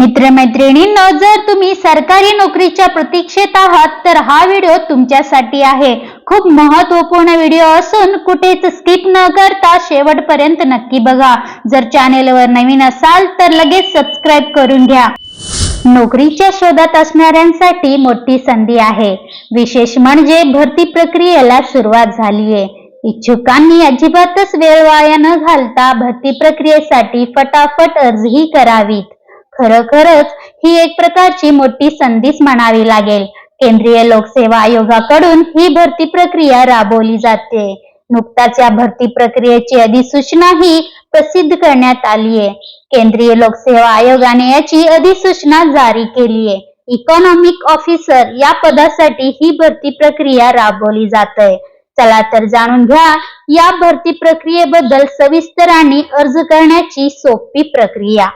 मित्रमैत्रिणींनो जर तुम्ही सरकारी नोकरीच्या प्रतीक्षेत आहात तर हा व्हिडिओ तुमच्यासाठी आहे. खूप महत्त्वपूर्ण व्हिडिओ असून कुठेच स्किप न करता शेवटपर्यंत नक्की बघा. जर चॅनेलवर नवीन असाल तर लगेच सबस्क्राईब करून घ्या. नोकरीच्या शोधात असणाऱ्यांसाठी मोठी संधी आहे. विशेष म्हणजे भरती प्रक्रियेला सुरुवात झालीये. इच्छुकांनी अजिबातच वेळ वाया न घालता भरती प्रक्रियेसाठी फटाफट अर्जही करावीत. खरोखरच ही एक प्रकारची मोठी संधीच म्हणावी लागेल. केंद्रीय लोकसेवा आयोगाकडून ही भरती प्रक्रिया राबवली जाते. नुकताच या भरती प्रक्रियेची अधिसूचनाही प्रसिद्ध करण्यात आली आहे. केंद्रीय लोकसेवा आयोगाने याची अधिसूचना जारी केली आहे. इकॉनॉमिक ऑफिसर या पदासाठी ही भरती प्रक्रिया राबवली जात आहे चला तर जाणून घ्या या भरती प्रक्रियेबद्दल सविस्तर आणि अर्ज करण्याची सोपी प्रक्रिया.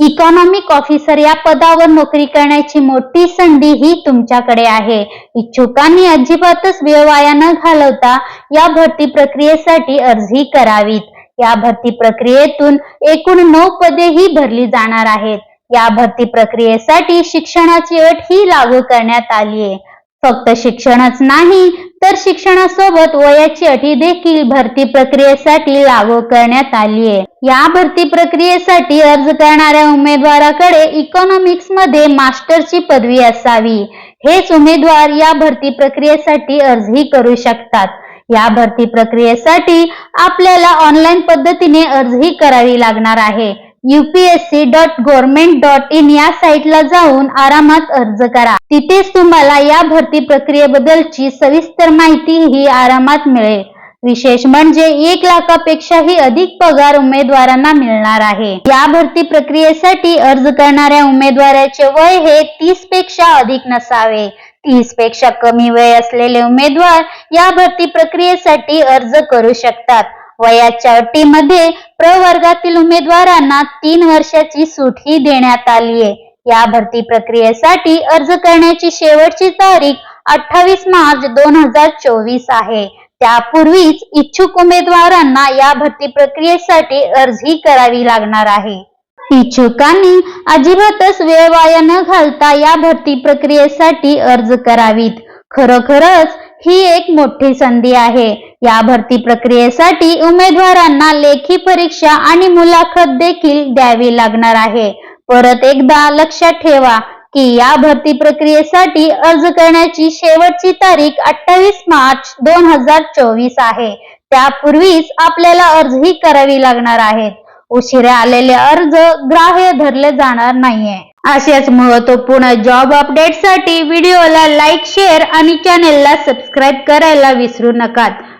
इकॉनॉमिक ऑफिसर या पदावर नोकरी करण्याची मोठी संधी ही तुमच्याकडे आहे. इच्छुकांनी अजिबातच वेळ वाया न घालवता या भरती प्रक्रियेसाठी अर्जही करावीत. या भरती प्रक्रियेतून एकूण नऊ पदे ही भरली जाणार आहेत. या भरती प्रक्रियेसाठी शिक्षणाची अट ही लागू करण्यात आली आहे फक्त शिक्षणच नाही तर शिक्षणासोबत वयाची अटी देखील भरती प्रक्रियेसाठी लागू करण्यात आली आहे. या भरती प्रक्रियेसाठी अर्ज करणाऱ्या उमेदवाराकडे इकॉनॉमिक्समध्ये मास्टरची पदवी असावी. हेच उमेदवार या भरती प्रक्रियेसाठी अर्जही करू शकतात. या भरती प्रक्रियेसाठी आपल्याला ऑनलाईन पद्धतीने अर्जही करावी लागणार आहे. UPSC dot government dot in या साईटला जाऊन आरामात अर्ज करा. तिथेच तुम्हाला या भरती प्रक्रियेबद्दलची सविस्तर माहिती ही आरामात मिळेल. विशेष म्हणजे एक लाखापेक्षाही अधिक पगार उमेदवारांना मिळणार आहे. या भरती प्रक्रियेसाठी अर्ज करणाऱ्या उमेदवाराचे वय हे तीसपेक्षा अधिक नसावे. तीसपेक्षा कमी वय असलेले उमेदवार या भरती प्रक्रियेसाठी अर्ज करू शकतात. वयाच्या अटीमध्ये प्रवर्गातील उमेदवारांना तीन वर्षाची सूटही देण्यात आली आहे. या भरती प्रक्रियेसाठी अर्ज करण्याची शेवटची तारीख अठ्ठावीस मार्च दोन हजार चोवीस आहे. त्यापूर्वीच इच्छुक उमेदवारांना या भरती प्रक्रियेसाठी अर्जही करावी लागणार आहे. इच्छुकांनी अजिबातच वेळ वाया न घालता या भरती प्रक्रियेसाठी अर्ज करावीत. खरोखरच ही एक मोठी संधी आहे. या भरती प्रक्रियेसाठी उमेदवारांना लेखी परीक्षा आणि मुलाखत देखील द्यावी लागणार आहे. परत एकदा लक्षात ठेवा की या भरती प्रक्रियेसाठी अर्ज करण्याची शेवटची तारीख अठ्ठावीस मार्च दोन हजार चोवीस आहे. त्यापूर्वीच आपल्याला अर्जही करावी लागणार आहेत उशिरा आलेले अर्ज ग्राह्य धरले जाणार नाहीये. अशाच महत्त्वपूर्ण जॉब अपडेटसाठी व्हिडिओला लाईक शेअर आणि चॅनेलला सबस्क्राईब करायला विसरू नका